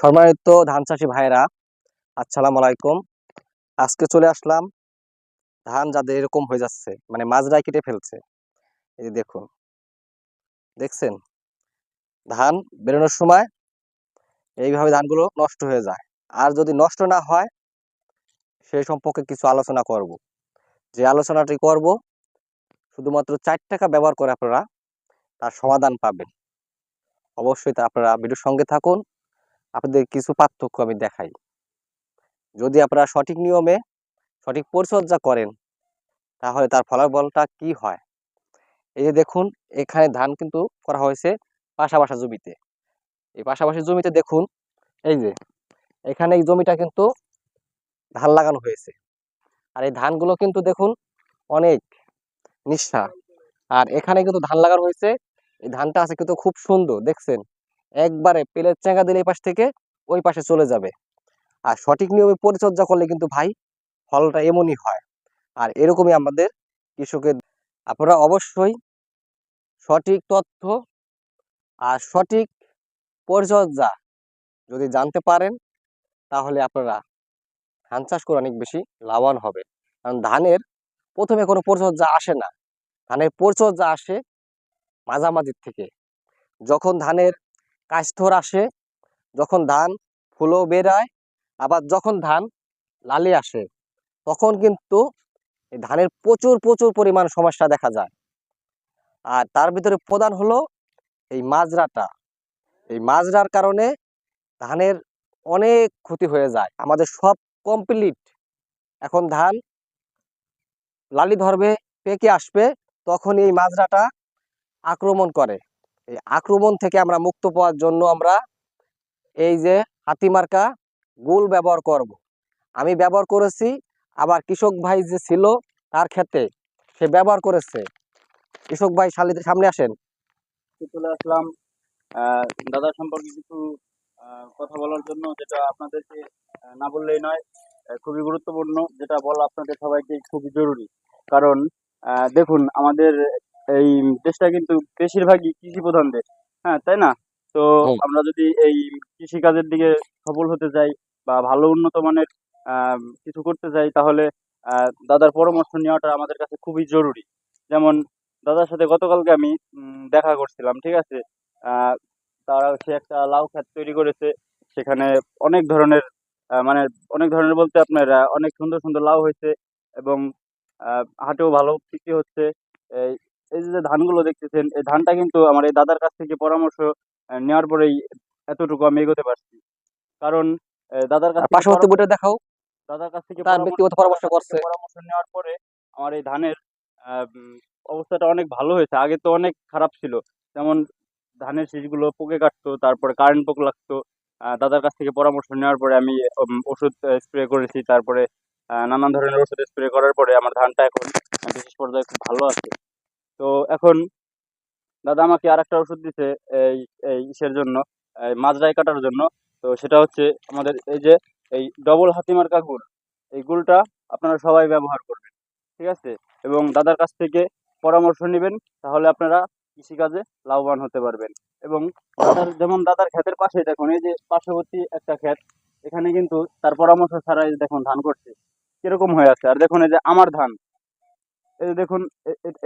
সম্মানিত ধান চাষি ভাইরা আসসালামু আলাইকুম। আজকে চলে আসলাম, ধান যাদের এরকম হয়ে যাচ্ছে মানে মাজরায় কেটে ফেলছে। এই যে দেখুন, দেখছেন? ধান বেরোনোর সময় এইভাবে ধানগুলো নষ্ট হয়ে যায়। আর যদি নষ্ট না হয় সেই সম্পর্কে কিছু আলোচনা করব। যে আলোচনাটি করব, শুধুমাত্র চার টাকা ব্যবহার করে আপনারা তার সমাধান পাবেন। অবশ্যই তা আপনারা ভিডিওর সঙ্গে থাকুন আপনাদের কিছু পার্থক্য আমি দেখাই। যদি আপনারা সঠিক নিয়মে সঠিক পরিচর্যা করেন, তাহলে তার ফলাফলটা কি হয়? এই যে দেখুন, এখানে ধান কিন্তু করা হয়েছে পাশাপাশি জমিতে। এই পাশাপাশি জমিতে দেখুন, এই যে এখানে এই জমিটা কিন্তু ধান লাগানো হয়েছে। আর এই ধানগুলো কিন্তু দেখুন, অনেক নিঃসা। আর এখানে কিন্তু ধান লাগানো হয়েছে। এই ধানটা আছে কিন্তু খুব সুন্দর, দেখছেন? একবারে পেলের চেঙ্গা দিলে এই পাশ থেকে ওই পাশে চলে যাবে। আর সঠিক নিয়মে পরিচর্যা করলে কিন্তু ভাই ফলটা এমনই হয়। আর এরকমই আমাদের কৃষকের আপনারা অবশ্যই সঠিক তথ্য আর সঠিক পরিচর্যা যদি জানতে পারেন, তাহলে আপনারা ধান চাষ করে অনেক বেশি লাভবান হবে। কারণ ধানের প্রথমে কোনো পরিচর্যা আসে না। ধানের পরিচর্যা আসে মাঝামাঝির থেকে। যখন ধানের কাস্থর আসে, যখন ধান ফুলও বেরায়, আবার যখন ধান লালি আসে, তখন কিন্তু ধানের প্রচুর প্রচুর পরিমাণ সমস্যা দেখা যায়। আর তার ভিতরে প্রধান হলো এই মাজরাটা। এই মাজরার কারণে ধানের অনেক ক্ষতি হয়ে যায়। আমাদের সব কমপ্লিট এখন ধান লালি ধরবে, পেকে আসবে, তখন এই মাজরাটা আক্রমণ করে। এই আক্রমণ থেকে আমরা মুক্ত পাওয়ার জন্য আমরা এই যে হাতিমার্কা গুল ব্যবহার করব। আমি ব্যবহার করেছি, আবার কৃষক ভাই যে ছিল তার ক্ষেত্রে সে ব্যবহার করেছে। কৃষক ভাই শালিদের সামনে আসেন। চলে আসলাম দাদা সম্পর্কে কিছু কথা বলার জন্য, যেটা আপনাদেরকে না বললেই নয় খুবই গুরুত্বপূর্ণ, যেটা বলা আপনাদের সবাইকে খুবই জরুরি। কারণ দেখুন, আমাদের এই দেশটা কিন্তু বেশিরভাগই কৃষি প্রধান দেশ হ্যাঁ তাই না? তো আমরা যদি এই কৃষি কাজের দিকে সফল হতে চাই বা ভালো উন্নত মানের কিছু করতে চাই তাহলে আহ, দাদার পরামর্শ নেওয়াটা আমাদের কাছে খুবই জরুরি। যেমন দাদার সাথে গতকালকে আমি দেখা করছিলাম ঠিক আছে? আহ, তারা সে একটা লাউ ক্ষেত তৈরি করেছে সেখানে অনেক ধরনের মানে অনেক ধরনের বলতে আপনার অনেক সুন্দর সুন্দর লাউ হয়েছে এবং আহ, হাটেও ভালো বিক্রি হচ্ছে। এই যে ধানগুলো দেখতেছেন এই ধানটা কিন্তু আমার এই দাদার কাছ থেকে পরামর্শ নেওয়ার পরেই এতটুকু আমি এগোতে পারছি। কারণ দাদার কাছ পার্শ্ববর্তী বইটা দেখাও। দাদার কাছ থেকে তার পরামর্শ- ব্যক্তিগত পরামর্শ করছে। পরামর্শ নেওয়ার পরে আমার এই ধানের অবস্থাটা অনেক ভালো হয়েছে। আগে তো অনেক খারাপ ছিল। যেমন ধানের শীষগুলো পোকে কাটতো তারপরে কারেন্ট পোক লাগতো। আহ, দাদার কাছ থেকে পরামর্শ নেওয়ার পরে আমি ওষুধ স্প্রে করেছি। তারপরে আহ, নানান ধরনের ওষুধ স্প্রে করার পরে আমার ধানটা এখন বিশেষ পর্যায়ে খুব ভালো আছে। তো এখন দাদা আমাকে আর একটা ওষুধ দিছে এই এই ইসের জন্য, এই মাজরাই কাটার জন্য। তো সেটা হচ্ছে আমাদের এই যে, এই ডবল হাতিমার্কা গুড় এই গুলটা আপনারা সবাই ব্যবহার করবেন, ঠিক আছে? এবং দাদার কাছ থেকে পরামর্শ নেবেন, তাহলে আপনারা কৃষিকাজে লাভবান হতে পারবেন। এবং দাদার, যেমন দাদার ক্ষেতের পাশে দেখুন, এই যে পার্শ্ববর্তী একটা ক্ষেত, এখানে কিন্তু তার পরামর্শ ছাড়াই দেখুন ধান করছে। কীরকম হয়ে আছে? আর দেখুন এই যে আমার ধান দেখুন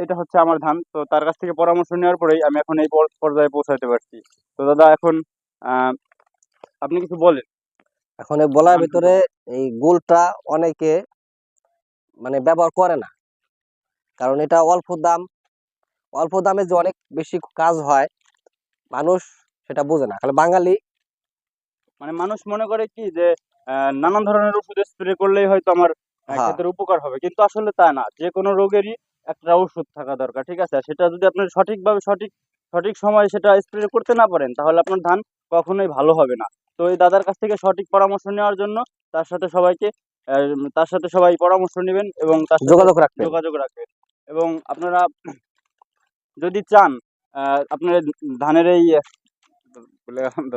এটা হচ্ছে আমার ধান। তো তার কাছ থেকে পরামর্শ নেওয়ার পরেই আমি এখন এই পর্যায়ে পৌঁছাতে পারছি। তো দাদা এখন আপনি কিছু বলেন। এখন বলার ভিতরে এই গুলটা অনেকে মানে ব্যবহার করে না। কারণ এটা অল্প দাম। অল্প দামে যে অনেক বেশি কাজ হয় মানুষ সেটা বোঝে না। খালি বাঙালি মানে মানুষ মনে করে কি যে আহ, নানান ধরনের ওষুধ স্প্রে করলেই হয়তো আমার। ক্ষেতের উপকার হবে। কিন্তু আসলে তা না। যে কোনো রোগেরই একটা ওষুধ থাকা দরকার ঠিক আছে? সেটা যদি আপনি সঠিকভাবে সঠিক সঠিক সময়ে সেটা স্প্রে করতে না পারেন তাহলে আপনার ধান কখনোই ভালো হবে না। তো এই দাদার কাছ থেকে সঠিক পরামর্শ নেওয়ার জন্য তার সাথে সবাইকে তার সাথে সবাই পরামর্শ নেবেন এবং তার যোগাযোগ রাখবেন। যোগাযোগ রাখবেন। এবং আপনারা যদি চান আপনার ধানের এই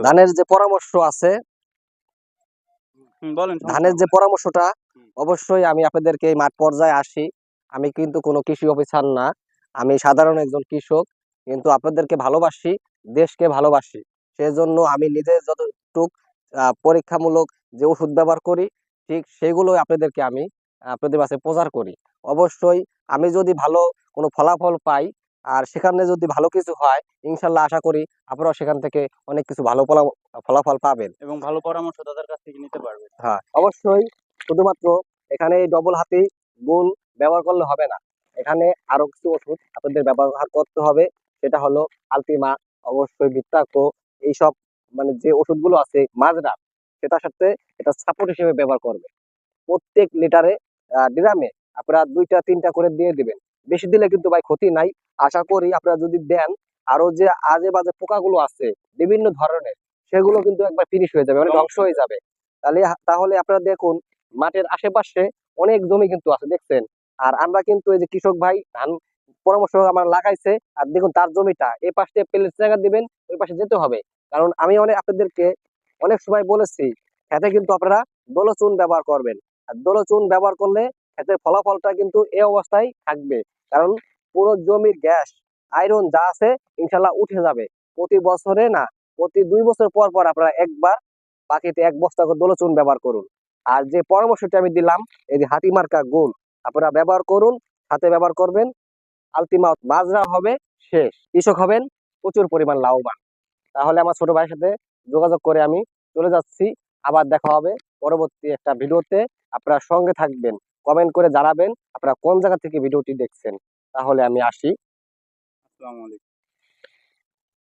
ধানের যে পরামর্শ আছে বলেন ধানের যে পরামর্শটা। অবশ্যই আমি আপনাদেরকে এই মাঠ পর্যায়ে আসি। আমি কিন্তু কোনো কৃষি অফিসার না। আমি সাধারণ একজন কৃষক। কিন্তু আপনাদেরকে ভালোবাসি দেশকে ভালোবাসি। সেজন্য আমি নিজে যতটুক পরীক্ষামূলক যে ওষুধ ব্যবহার করি ঠিক সেগুলোই আপনাদেরকে আমি আপনাদের কাছে প্রচার করি। অবশ্যই আমি যদি ভালো কোনো ফলাফল পাই আর সেখানে যদি ভালো কিছু হয় ইনশাল্লাহ আশা করি আপনারাও সেখান থেকে অনেক কিছু ভালো ফলাফল পাবেন। এবং ভালো পরামর্শ দাদার কাছ থেকে নিতে পারবেন। হ্যাঁ অবশ্যই শুধুমাত্র এখানে এই ডবল হাতি গুল ব্যবহার করলে হবে না। এখানে আরও কিছু ওষুধ আপনাদের ব্যবহার করতে হবে, সেটা হলো আলটিমা অবশ্যই বিত্তাকো এইসব মানে যে ওষুধগুলো আছে মাজরা সেটার সাথে এটা সাপোর্ট হিসেবে ব্যবহার করবে। প্রত্যেক লিটারে ড্রামে আপনারা দুইটা, তিনটা করে দিয়ে দিবেন। বেশি দিলে কিন্তু ভাই ক্ষতি নাই। আশা করি আপনারা যদি দেন, আরও যে আজে বাজে পোকাগুলো আছে, বিভিন্ন ধরনের, সেগুলো কিন্তু একবার ফিনিশ হয়ে যাবে মানে ধ্বংস হয়ে যাবে। তাহলে তাহলে আপনারা দেখুন মাঠের আশেপাশে অনেক জমি কিন্তু আছে, দেখছেন? আর আমরা কিন্তু এই যে কৃষক ভাই, ধান পরামর্শ আমার লাগাইছে, আর দেখুন তার জমিটা এই পাশে প্লেট জায়গা দিবেন, ওই পাশে যেতে হবে। কারণ আমি অনেক আপনাদেরকে অনেক সময় বলেছি, খেতে কিন্তু আপনারা দোলচুন ব্যবহার করবেন। আর দোলচুন ব্যবহার করলে ক্ষেতের ফলাফলটা কিন্তু এই অবস্থায় থাকবে। কারণ পুরো জমির গ্যাস, আয়রন যা আছে, ইনশাল্লাহ উঠে যাবে। প্রতি বছরে না, প্রতি দুই বছর পর পর আপনারা একবার বাকিতে এক বস্তা করে দোলচুন ব্যবহার করুন। আর যে পরামর্শটি আমি দিলাম, এই যে হাতি মার্কা গোল, আপনারা ব্যবহার করুন, হাতে ব্যবহার করবেন আলটিমা মাজরা হবে শেষ, কৃষক হবেন প্রচুর পরিমাণ লাভবান। তাহলে আমার ছোট ভাইয়ের সাথে যোগাযোগ করে আমি চলে যাচ্ছি, আবার দেখা হবে পরবর্তী একটা ভিডিওতে, আপনারা সঙ্গে থাকবেন কমেন্ট করে জানাবেন, আপনারা কোন জায়গা থেকে ভিডিওটি দেখছেন, তাহলে আমি আসি। আসসালামু আলাইকুম।